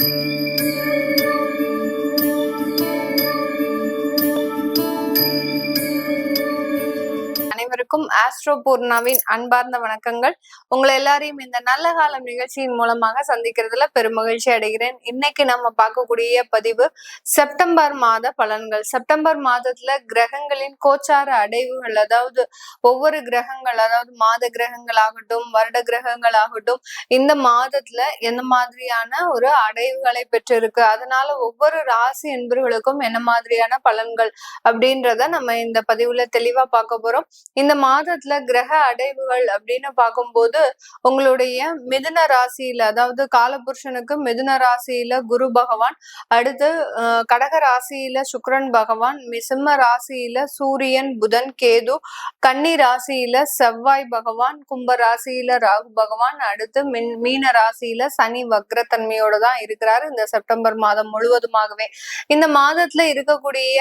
Música அனைவருக்கும் ஆஸ்ட்ரோ பூர்ணாவின் அன்பார்ந்த வணக்கங்கள். உங்களை எல்லாரையும் இந்த நல்ல காலம் நிகழ்ச்சியின் மூலமாக சந்திக்கிறதுல பெருமகிழ்ச்சி அடைகிறேன். இன்னைக்கு நம்ம பார்க்கக்கூடிய பதிவு செப்டம்பர் மாத பலன்கள். செப்டம்பர் மாதத்துல கிரகங்களின் கோச்சார அடைவுகள் அதாவது ஒவ்வொரு கிரகங்கள் அதாவது மாத கிரகங்கள் ஆகட்டும் வருட கிரகங்கள் ஆகட்டும் இந்த மாதத்துல எந்த மாதிரியான ஒரு அடைவுகளை பெற்றிருக்கு அதனால ஒவ்வொரு ராசி என்பர்களுக்கும் என்ன மாதிரியான பலன்கள் அப்படின்றத நம்ம இந்த பதிவுல தெளிவா பார்க்க போறோம். இந்த மாதத்துல கிரக அடைவுகள் அப்படின்னு பார்க்கும்போது உங்களுடைய மிதுன ராசியில அதாவது காலபுருஷனுக்கு மிதுன ராசியில குரு பகவான் அடுத்து கடக ராசியில சுக்ரன் பகவான் மிசிம்ம ராசியில சூரியன் புதன் கேது கன்னி ராசியில செவ்வாய் பகவான் கும்ப ராசியில ராகு பகவான் அடுத்து மின் மீன ராசியில சனி வக்ரத்தன்மையோட தான் இருக்கிறாரு இந்த செப்டம்பர் மாதம் முழுவதுமாகவே. இந்த மாதத்துல இருக்கக்கூடிய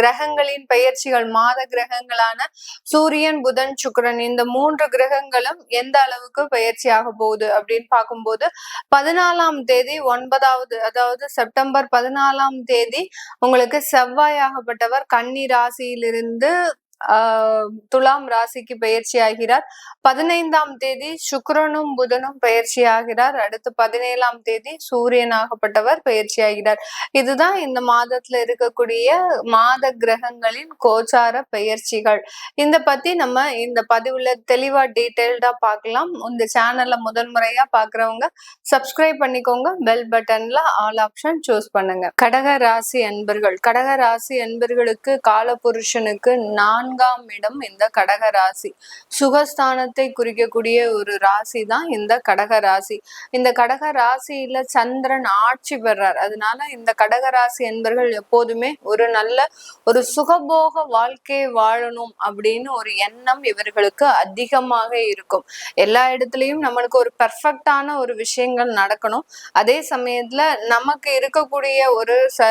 கிரகங்களின் பெயர்ச்சிகள் மாத கிரகங்களான சூரியன் புதன் சுக்கரன் இந்த மூன்று கிரகங்களும் எந்த அளவுக்கு பயிற்சி ஆக போகுது அப்படின்னு பார்க்கும்போது பதினாலாம் தேதி ஒன்பதாவது அதாவது செப்டம்பர் பதினாலாம் தேதி உங்களுக்கு செவ்வாய் ஆகப்பட்டவர் கன்னி ராசியிலிருந்து துலாம் ராசிக்கு பயிற்சி ஆகிறார். பதினைந்தாம் தேதி சுக்கரனும் புதனும் பயிற்சி ஆகிறார். அடுத்து பதினேழாம் தேதி சூரியனாகப்பட்டவர் பயிற்சி ஆகிறார். இதுதான் இந்த மாதத்துல இருக்கக்கூடிய மாத கிரகங்களின் கோச்சார பயிற்சிகள் இந்த பத்தி நம்ம இந்த பதிவுல தெளிவா டீட்டெயில்டா பார்க்கலாம். இந்த சேனல்ல முதன்முறையா பாக்குறவங்க சப்ஸ்கிரைப் பண்ணிக்கோங்க. பெல் பட்டன்ல ஆல் ஆப்ஷன் சூஸ் பண்ணுங்க. கடக ராசி அன்பர்கள். கடக ராசி அன்பர்களுக்கு காலபுருஷனுக்கு நான்கு நான்காம் இடம் இந்த கடக ராசி. சுகஸ்தானத்தை குறிக்கக்கூடிய ஒரு ராசி தான் இந்த கடக ராசி. இந்த கடக ராசியில சந்திரன் ஆட்சி பெறார். அதனால இந்த கடக ராசி என்பர்கள் எப்போதுமே ஒரு நல்ல ஒரு சுகபோக வாழ்க்கை வாழணும் அப்படின்னு ஒரு எண்ணம் இவர்களுக்கு அதிகமாக இருக்கும். எல்லா இடத்துலயும் நம்மளுக்கு ஒரு பர்ஃபெக்டான ஒரு விஷயங்கள் நடக்கணும். அதே சமயத்துல நமக்கு இருக்கக்கூடிய ஒரு ச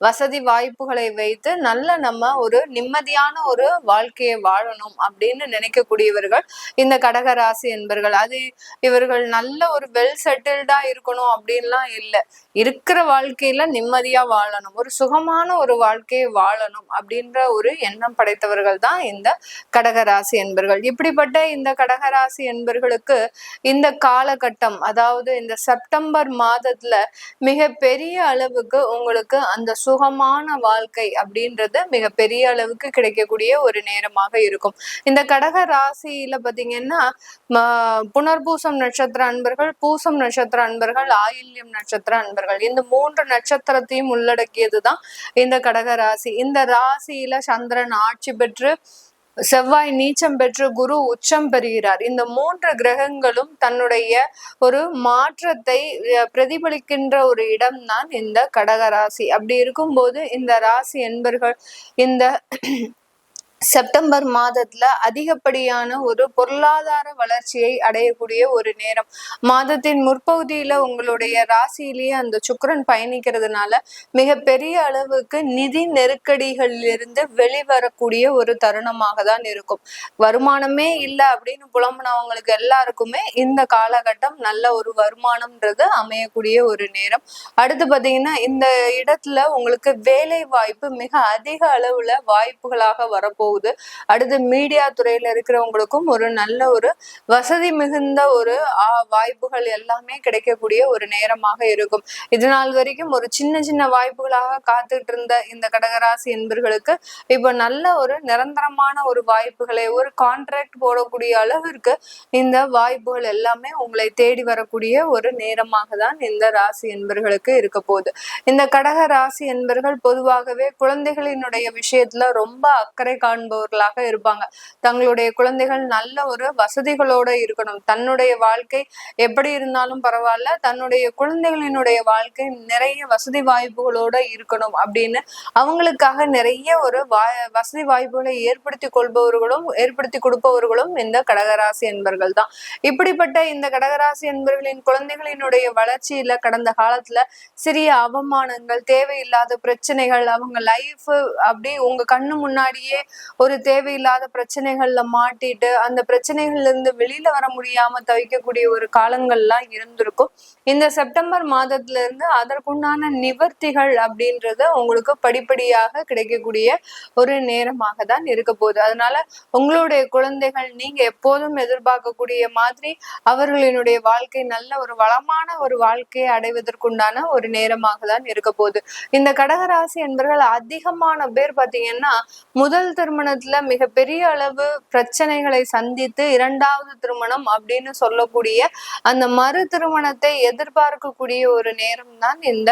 வசதி வாய்ப்புகளை வைத்து நல்ல நம்ம ஒரு நிம்மதியான ஒரு வாழ்க்கையை வாழணும் அப்படின்னு நினைக்கக்கூடியவர்கள் இந்த கடக ராசி என்பர்கள் அது இவர்கள் நல்ல ஒரு வெல் செட்டில்டா இருக்கணும் அப்படின்லாம் இல்லை. இருக்கிற வாழ்க்கையில நிம்மதியா வாழணும் ஒரு சுகமான ஒரு வாழ்க்கையை வாழணும் அப்படின்ற ஒரு எண்ணம் படைத்தவர்கள் தான் இந்த கடகராசி என்பர்கள். இப்படிப்பட்ட இந்த கடகராசி என்பர்களுக்கு இந்த காலகட்டம் அதாவது இந்த செப்டம்பர் மாதத்துல மிக பெரிய அளவுக்கு உங்களுக்கு அந்த சுகமான வாழ்க்கை அப்படின்றது மிக பெரிய அளவுக்கு கிடைக்கக்கூடிய ஒரு நேரமாக இருக்கும். இந்த கடக ராசியில பாத்தீங்கன்னா புனர்பூசம் நட்சத்திர அன்பர்கள் பூசம் நட்சத்திர அன்பர்கள் ஆயில்யம் நட்சத்திர அன்பர்கள் இந்த மூன்று நட்சத்திரத்தையும் உள்ளடக்கியதுதான் இந்த கடக ராசி. இந்த ராசியில சந்திரன் ஆட்சி பெற்று செவ்வாய் நீச்சம் பெற்று குரு உச்சம் பெறுகிறார். இந்த மூன்று கிரகங்களும் தன்னுடைய ஒரு மாற்றத்தை பிரதிபலிக்கின்ற ஒரு இடம்தான் இந்த கடக ராசி. அப்படி இருக்கும்போது இந்த ராசி என்பர்கள் இந்த செப்டம்பர் மாதத்துல அதிகப்படியான ஒரு பொருளாதார வளர்ச்சியை அடையக்கூடிய ஒரு நேரம். மாதத்தின் முற்பகுதியில உங்களுடைய ராசியிலேயே அந்த சுக்கரன் பயணிக்கிறதுனால மிக பெரிய அளவுக்கு நிதி நெருக்கடிகளிலிருந்து வெளிவரக்கூடிய ஒரு தருணமாக தான் இருக்கும். வருமானமே இல்லை அப்படின்னு புலம்புனவங்களுக்கு எல்லாருக்குமே இந்த காலகட்டம் நல்ல ஒரு வருமானம்ன்றது அமையக்கூடிய ஒரு நேரம். அடுத்து பாத்தீங்கன்னா இந்த இடத்துல உங்களுக்கு வேலை வாய்ப்பு மிக அதிக அளவுல வாய்ப்புகளாக வரப்போ போகுது. அடுத்து மீடியா துறையில இருக்கிறவங்களுக்கும் ஒரு நல்ல ஒரு வசதி மிகுந்த ஒரு வாய்ப்புகள் எல்லாமே கிடைக்கக்கூடிய ஒரு நேரமாக இருக்கும். இது நாள் வரைக்கும் ஒரு சின்ன சின்ன வாய்ப்புகளாக காத்துட்டு இருந்த இந்த கடகராசி என்பர்களுக்கு இப்போ நல்ல ஒரு நிரந்தரமான ஒரு வாய்ப்புகளை ஒரு கான்ட்ராக்ட் போடக்கூடிய அளவிற்கு இந்த வாய்ப்புகள் எல்லாமே உங்களை தேடி வரக்கூடிய ஒரு நேரமாக தான் இந்த ராசி என்பர்களுக்கு இருக்க போகுது. இந்த கடக ராசி என்பர்கள் பொதுவாகவே குழந்தைகளினுடைய விஷயத்துல ரொம்ப அக்கறை காண காண்பவர்களாக இருப்பாங்க. தங்களுடைய குழந்தைகள் நல்ல ஒரு வசதிகளோட இருக்கணும். தன்னுடைய வாழ்க்கை எப்படி இருந்தாலும் பரவாயில்ல தன்னுடைய குழந்தைகளினுடைய வாழ்க்கை நிறைய வசதி வாய்ப்புகளோட இருக்கணும் அப்படின்னு அவங்களுக்காக நிறைய ஒரு வசதி வாய்ப்புகளை ஏற்படுத்தி கொள்பவர்களும் ஏற்படுத்தி கொடுப்பவர்களும் இந்த கடகராசி என்பர்கள் தான். இப்படிப்பட்ட இந்த கடகராசி என்பர்களின் குழந்தைகளினுடைய வளர்ச்சியில கடந்த காலத்துல சிறிய அவமானங்கள் தேவையில்லாத பிரச்சனைகள் அவங்க லைஃப் அப்படி உங்க கண்ணு முன்னாடியே ஒரு தேவையில்லாத பிரச்சனைகள்ல மாட்டிட்டு அந்த பிரச்சனைகள்ல இருந்து வெளியில வர முடியாம தவிக்கக்கூடிய ஒரு காலங்கள்லாம் இருந்திருக்கும். இந்த செப்டம்பர் மாதத்துல இருந்து அதற்குண்டான நிவர்த்திகள் அப்படின்றது உங்களுக்கு படிப்படியாக கிடைக்கக்கூடிய ஒரு நேரமாக தான் இருக்க போகுது. அதனால உங்களுடைய குழந்தைகள் நீங்க எப்போதும் எதிர்பார்க்கக்கூடிய மாதிரி அவர்களினுடைய வாழ்க்கை நல்ல ஒரு வளமான ஒரு வாழ்க்கையை அடைவதற்குண்டான ஒரு நேரமாக தான் இருக்க போகுது. இந்த கடகராசி என்பவர்கள் அதிகமான பேர் பாத்தீங்கன்னா முதல் திருமணத்துல மிகப்பெரிய அளவு பிரச்சனைகளை சந்தித்து இரண்டாவது திருமணம் அப்படின்னு சொல்லக்கூடிய அந்த மறு திருமணத்தை எதிர்பார்க்கக்கூடிய ஒரு நேரம் தான் இந்த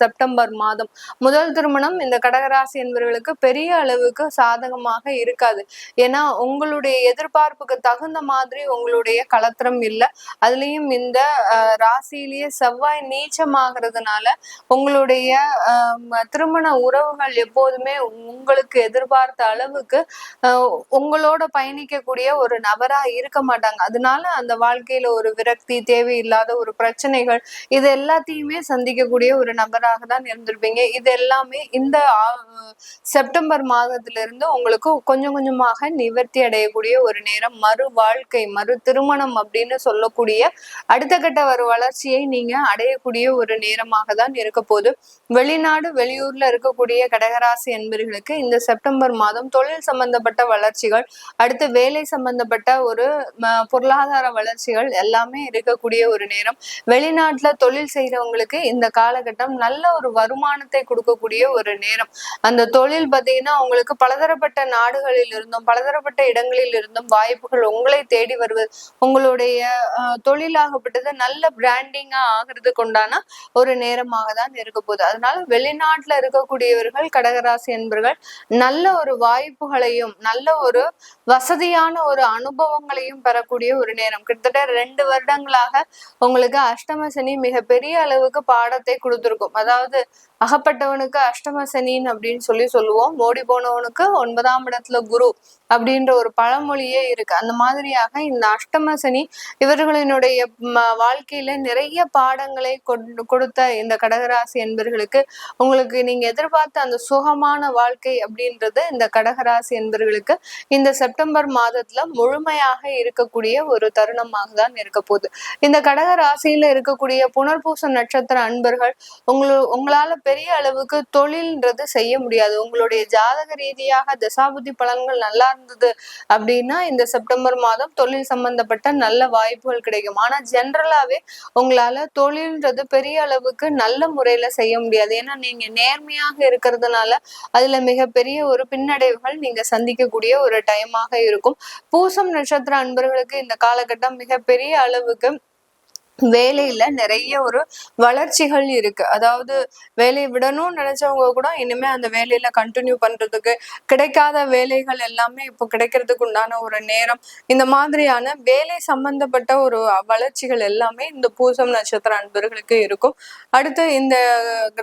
செப்டம்பர் மாதம். முதல் திருமணம் இந்த கடகராசி என்பவர்களுக்கு பெரிய அளவுக்கு சாதகமாக இருக்காது. ஏன்னா உங்களுடைய எதிர்பார்ப்புக்கு தகுந்த மாதிரி உங்களுடைய கலத்திரம் இல்லை. அதுலயும் இந்த ராசியிலேயே செவ்வாய் நீச்சமாகிறதுனால உங்களுடைய திருமண உறவுகள் எப்போதுமே உங்களுக்கு எதிர்பார்த்த அளவு அளவுக்கு உங்களோட பயணிக்கக்கூடிய ஒரு நபரா இருக்க மாட்டாங்க. அதனால அந்த வாழ்க்கையில ஒரு விரக்தி தேவையில்லாத ஒரு பிரச்சனைகள் இது எல்லாத்தையுமே சந்திக்கக்கூடிய ஒரு நபராக தான் இருந்திருப்பீங்க. இது எல்லாமே இந்த செப்டம்பர் மாதத்துல இருந்து உங்களுக்கு கொஞ்சம் கொஞ்சமாக நிவர்த்தி அடையக்கூடிய ஒரு நேரம். மறு வாழ்க்கை மறு திருமணம் அப்படின்னு சொல்லக்கூடிய அடுத்த கட்ட ஒரு வளர்ச்சியை நீங்க அடையக்கூடிய ஒரு நேரமாக தான் இருக்க போது வெளிநாடு வெளியூர்ல இருக்கக்கூடிய கடகராசி என்பர்களுக்கு இந்த செப்டம்பர் மாதம் தொழில் சம்பந்தப்பட்ட வளர்ச்சிகள் அடுத்து வேலை சம்பந்தப்பட்ட ஒரு பொருளாதார வளர்ச்சிகள் எல்லாமே இருக்கக்கூடிய ஒரு நேரம். வெளிநாட்டுல தொழில் செய்யறவங்களுக்கு இந்த காலகட்டம் நல்ல ஒரு வருமானத்தை கொடுக்கக்கூடிய ஒரு நேரம். அந்த தொழில் பார்த்தீங்கன்னா உங்களுக்கு பலதரப்பட்ட நாடுகளில் இருந்தும் பலதரப்பட்ட இடங்களில் இருந்தும் வாய்ப்புகள் உங்களை தேடி வருவது. உங்களுடைய தொழிலாகப்பட்டது நல்ல பிராண்டிங்கா ஆகிறதுக்கு உண்டான ஒரு நேரமாக தான் இருக்க போகுது. அதனால வெளிநாட்டுல இருக்கக்கூடியவர்கள் கடகராசி என்பர்கள் நல்ல ஒரு வாய்ப்பு வாய்ப்புகளையும் நல்ல ஒரு வசதியான ஒரு அனுபவங்களையும் பெறக்கூடிய ஒரு நேரம். கிட்டத்தட்ட ரெண்டு வருடங்களாக உங்களுக்கு அஷ்டம சனி மிகப்பெரிய அளவுக்கு பாடத்தை கொடுத்துருக்கும். அதாவது அகப்பட்டவனுக்கு அஷ்டம சனின்னு அப்படின்னு சொல்லி சொல்லுவோம். மோடி போனவனுக்கு ஒன்பதாம் இடத்துல குரு. அப்படின்ற ஒரு பழமொழியே இருக்கு. அந்த மாதிரியாக இந்த அஷ்டம சனி இவர்களினுடைய வாழ்க்கையில நிறைய பாடங்களை கொடுத்த இந்த கடகராசி என்பர்களுக்கு உங்களுக்கு நீங்க எதிர்பார்த்த அந்த சுகமான வாழ்க்கை அப்படின்றது இந்த கடகராசி என்பர்களுக்கு இந்த செப்டம்பர் மாதத்துல முழுமையாக இருக்கக்கூடிய ஒரு தருணமாக தான் இருக்க போகுது. இந்த கடக ராசியில இருக்கக்கூடிய புனர்பூச நட்சத்திர அன்பர்கள் உங்களு உங்களால பெரிய அளவுக்கு தொழில்ன்றது செய்ய முடியாது. உங்களுடைய ஜாதக ரீதியாக தசாபுத்தி பலன்கள் நல்லா இருந்தது அப்படின்னா இந்த செப்டம்பர் மாதம் தொழில் சம்பந்தப்பட்ட நல்ல வாய்ப்புகள் கிடைக்கும். ஆனா ஜென்ரலாவே உங்களால தொழில்ன்றது பெரிய அளவுக்கு நல்ல முறையில செய்ய முடியாது. ஏன்னா நீங்க நேர்மையாக இருக்கிறதுனால அதுல மிகப்பெரிய ஒரு பின்னடைவுகள் நீங்க சந்திக்கக்கூடிய ஒரு டைமாக இருக்கும். பூசம் நட்சத்திர அன்பர்களுக்கு இந்த காலகட்டம் மிகப்பெரிய அளவுக்கு வேலையில நிறைய ஒரு வளர்ச்சிகள் இருக்கு. அதாவது வேலையை விடணும்னு நினைச்சவங்க கூட இனிமே அந்த வேலையில கண்டினியூ பண்றதுக்கு கிடைக்காத வேலைகள் எல்லாமே இப்போ கிடைக்கிறதுக்கு உண்டான ஒரு நேரம். இந்த மாதிரியான வேலை சம்பந்தப்பட்ட ஒரு வளர்ச்சிகள் எல்லாமே இந்த பூசம் நட்சத்திர அன்பர்களுக்கு இருக்கும். அடுத்து இந்த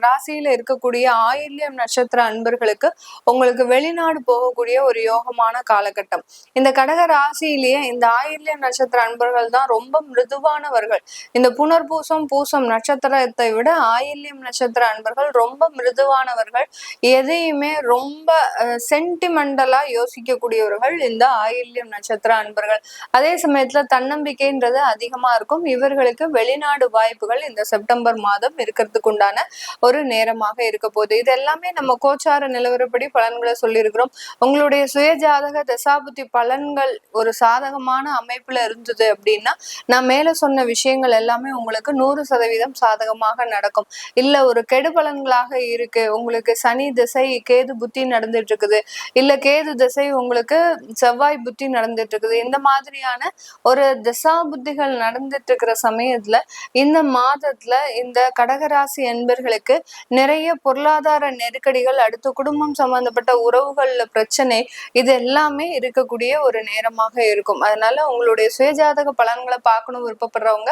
ராசியில இருக்கக்கூடிய ஆயில்யம் நட்சத்திர அன்பர்களுக்கு உங்களுக்கு வெளிநாடு போகக்கூடிய ஒரு யோகமான காலகட்டம். இந்த கடக ராசியிலேயே இந்த ஆயில்யம் நட்சத்திர அன்பர்கள் தான் ரொம்ப மிருதுவானவர்கள். இந்த புனர்பூசம் பூசம் நட்சத்திரத்தை விட ஆயில்யம் நட்சத்திர அன்பர்கள் ரொம்ப மிருதுவானவர்கள். எதையுமே ரொம்ப சென்டிமெண்டலா யோசிக்கக்கூடியவர்கள் இந்த ஆயில்யம் நட்சத்திர அன்பர்கள். அதே சமயத்துல தன்னம்பிக்கைன்றது அதிகமா இருக்கும். இவர்களுக்கு வெளிநாடு வாய்ப்புகள் இந்த செப்டம்பர் மாதம் இருக்கிறதுக்கு உண்டான ஒரு நேரமாக இருக்க போகுது. இது எல்லாமே நம்ம கோச்சார நிலவரப்படி பலன்களை சொல்லியிருக்கிறோம். உங்களுடைய சுய ஜாதக தசாபுத்தி பலன்கள் ஒரு சாதகமான அமைப்புல இருந்தது அப்படின்னா நான் மேல சொன்ன விஷயங்கள் எல்லாமே உங்களுக்கு நூறு சதவீதம் சாதகமாக நடக்கும். இல்ல ஒரு கெடு பலன்களாக இருக்கு. உங்களுக்கு சனி திசை கேது புத்தி நடந்துட்டு இருக்குது இல்ல கேது திசை உங்களுக்கு செவ்வாய் புத்தி நடந்துட்டு இருக்குது இந்த மாதிரியான ஒரு திசா புத்திகள் நடந்துட்டு இருக்கிற சமயத்துல இந்த மாதத்துல இந்த கடகராசி என்பர்களுக்கு நிறைய பொருளாதார நெருக்கடிகள் அடுத்து குடும்பம் சம்பந்தப்பட்ட உறவுகள்ல பிரச்சனை இது எல்லாமே இருக்கக்கூடிய ஒரு நேரமாக இருக்கும். அதனால உங்களுடைய சுயஜாதக பலன்களை பார்க்கணும் விருப்பப்படுறவங்க